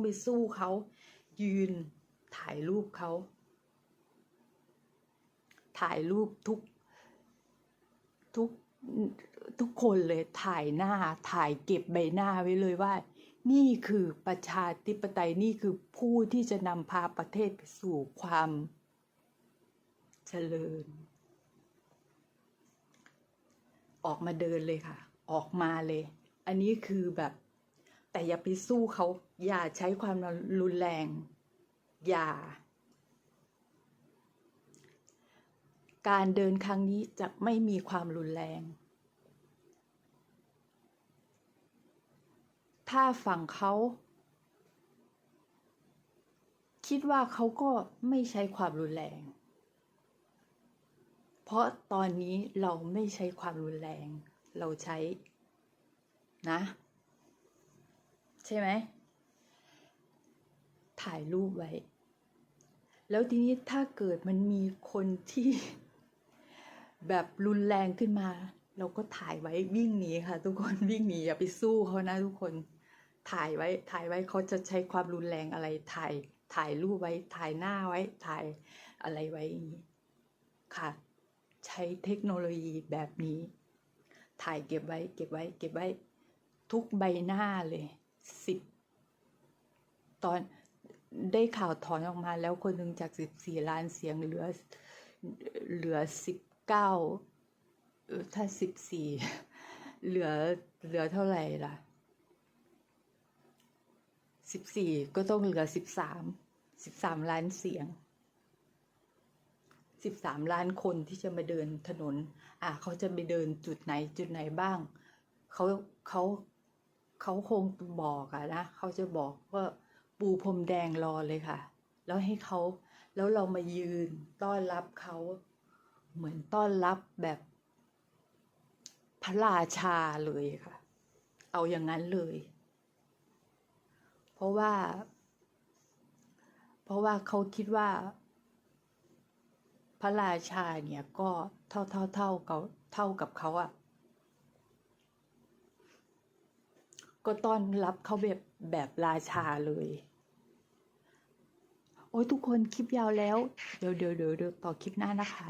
ต้องไปสู้เขา ยืนถ่ายรูปเขา ถ่ายรูปทุก ทุก ทุกคนเลยถ่ายหน้า ถ่ายเก็บใบหน้าไว้เลยว่า นี่คือประชาธิปไตยนี่คือผู้ที่จะนำพาประเทศไปสู่ความเจริญ ออกมาเดินเลยค่ะ ออกมาเลย อันนี้คือแบบ แต่อย่าไปสู้เขา อย่าใช้ความรุนแรง อย่า การเดินครั้งนี้จะไม่มีความรุนแรง ถ้าฝั่งเขา คิดว่าเขาก็ไม่ใช้ความรุนแรง เพราะตอนนี้เราไม่ใช้ความรุนแรง เราใช้นะ ใช่ไหม ถ่ายรูปไว้ แล้วทีนี้ถ้าเกิดมันมีคนที่ แบบรุนแรงขึ้นมา เราก็ถ่ายไว้วิ่งหนีค่ะ ทุกคนวิ่งหนีอย่าไปสู้เขานะทุกคนถ่ายไว้ถ่ายไว้เขาจะใช้ความรุนแรงอะไรถ่ายถ่ายรูปไว้ถ่ายหน้าไว้ถ่ายอะไรไว้อย่างนี้ค่ะ ใช้เทคโนโลยีแบบนี้ ถ่ายเก็บไว้ เก็บไว้ เก็บไว้ ทุกใบหน้าเลย สิบตอนได้ข่าวถอนออกมาแล้วคนหนึ่งจากสิบสี่ล้านเสียงเหลือ เหลือสิบเก้าถ้าสิบสี่เหลือเหลือเท่าไหร่ล่ะสิบสี่ก็ต้องเหลือสิบสามสิบสามล้านเสียงสิบสามล้านคนที่จะมาเดินถนน อะเขาจะไปเดินจุดไหนจุดไหนบ้าง เขาเขา เขาคงบอกอะนะเขาจะบอกว่าปูพรมแดงรอเลยค่ะ แล้วให้เขาแล้วเรามายืนต้อนรับเขาเหมือนต้อนรับแบบ พระราชาเลยค่ะ เอาอย่างนั้นเลย เพราะว่า เพราะว่าเขาคิดว่า พระราชาเนี่ยก็เท่าเท่าเท่ากับเท่ากับเขาอะ ก็ต้อนรับเขาแบบแบบราชาเลย โอ้ยทุกคนคลิปยาวแล้ว เดี๋ยวเดี๋ยวเดี๋ยวเดี๋ยวต่อคลิปหน้านะคะ